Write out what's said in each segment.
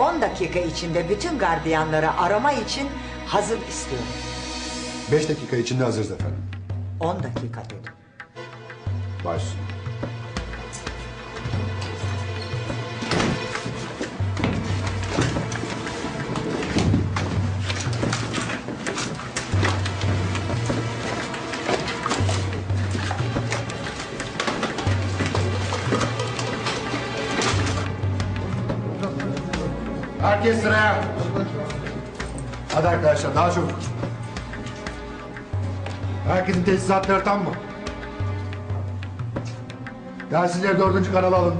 10 dakika içinde bütün gardiyanları arama için hazır istiyorum. Beş dakika içinde hazırız efendim. 10 dakika dedim. Baş. Herkes sıraya. Hadi arkadaşlar daha çabuk. Herkesin tesisatları tam mı? Dersizleri dördüncü kanala alın.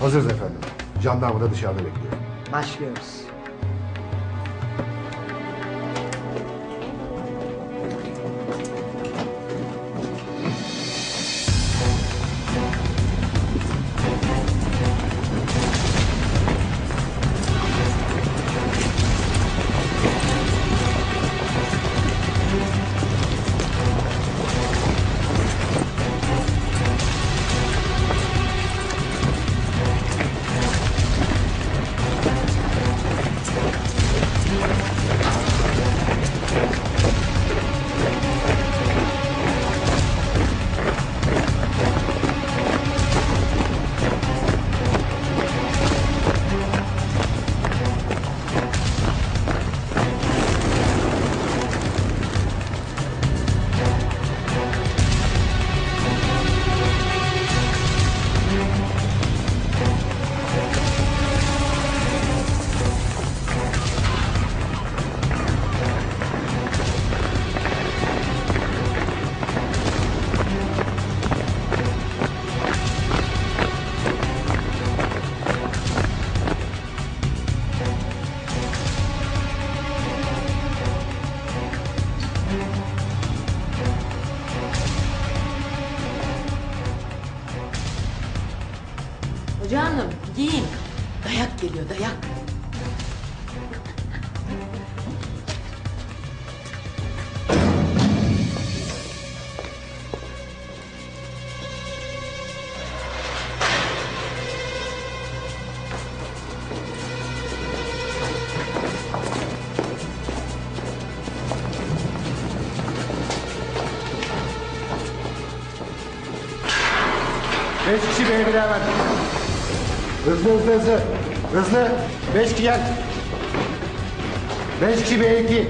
Hazırız efendim. Jandarma da dışarıda bekliyor. Başlıyoruz. Dayak. Beş kişi B'ye hemen. Hızlı hızlı hızlı. Hızlı. Beş kişi gel. Beş kişi B2.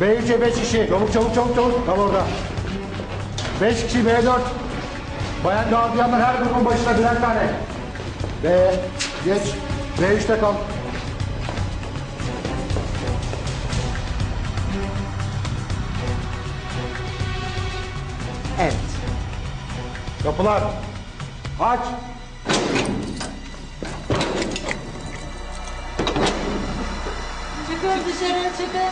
B3'e beş kişi. Çabuk çabuk çabuk çabuk. Tam orada. Beş kişi B4. Bayan gardiyanlar her grubun başına birer tane. B. Geç. B3'te kal. Evet. Kapılar. Aç. Çıkın dışarı çıkın.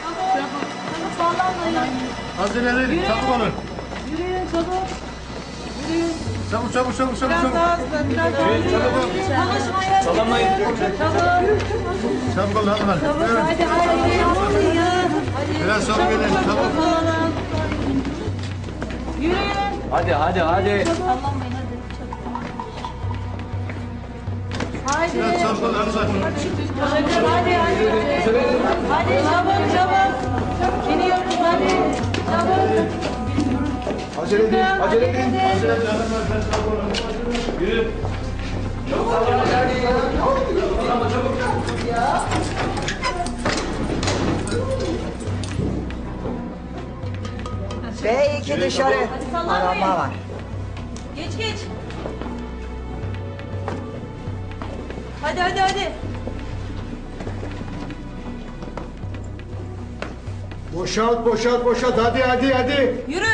Çabuk. Çabuk sallanmayın. Hazırlanın. Çabuk olun. Yürüyün çabuk. Yürüyün. Çabuk çabuk çabuk çabuk Biraz çabuk. daha hızlı. Biraz daha hızlı. Konuşmayın. Sallanmayın. Çabuk. Çabuk olun hanımefendi. Çabuk hadi hadi. Hadi. Biraz sonra gelin. Çabuk. Yürüyün. Hadi hadi hadi. Sallanmayın hadi. Haydi. Biraz çabuk hanımefendi. Çabuk hadi hadi. Hadi çabuk çabuk. İniyoruz hadi. Çabuk. Acele edin. Acele edin. B2 dışarı. sallanmayın. Arama var. Geç geç. Hadi hadi hadi. Boşalt boşalt boşalt. Hadi hadi hadi. Yürü.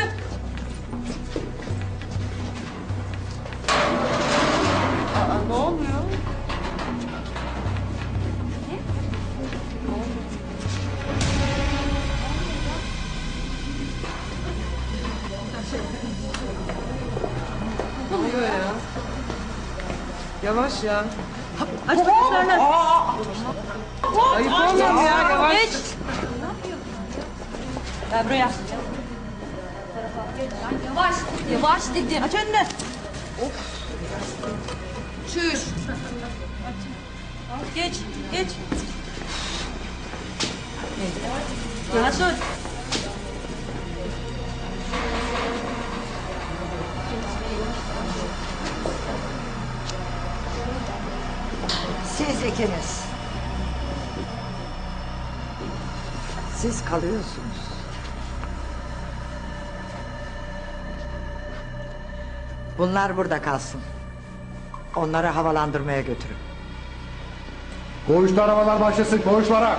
Aa, ne oluyor? Yavaş ya. Aç bakayım karnını. Ayıp olmaz ya yavaş. Geç. Gel buraya. Yavaş, yavaş dedim. Aç önünü. Çüş. Geç, geç. Rahat dur. İkiniz. Siz kalıyorsunuz. Bunlar burada kalsın. Onları havalandırmaya götürün. Koğuşta arabalar başlasın koğuşlara.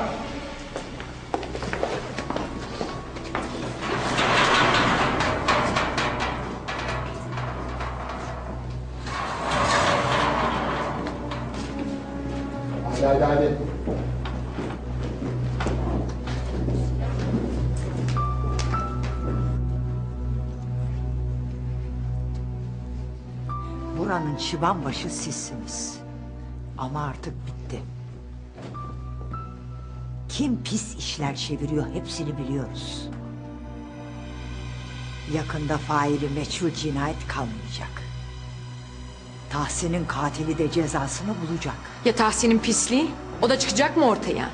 Buranın çıban başı sizsiniz. Ama artık bitti. Kim pis işler çeviriyor hepsini biliyoruz. Yakında faili meçhul cinayet kalmayacak. Tahsin'in katili de cezasını bulacak. Ya Tahsin'in pisliği? O da çıkacak mı ortaya?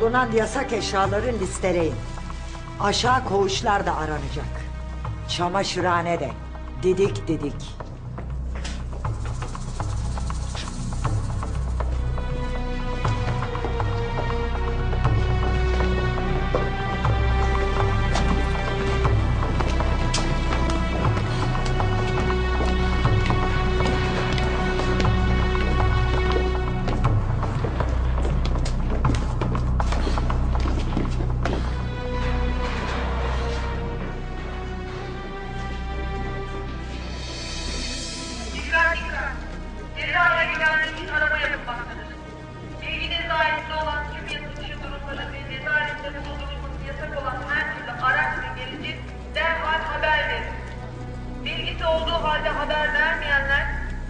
Bulunan yasak eşyaları listeleyin. Aşağı koğuşlar da aranacak. Çamaşırhane de. Didik didik.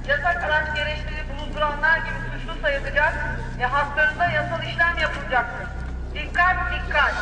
Yasak araç gereçleri bulunduranlar gibi suçlu sayılacak ve haklarında yasal işlem yapılacaktır. Dikkat dikkat.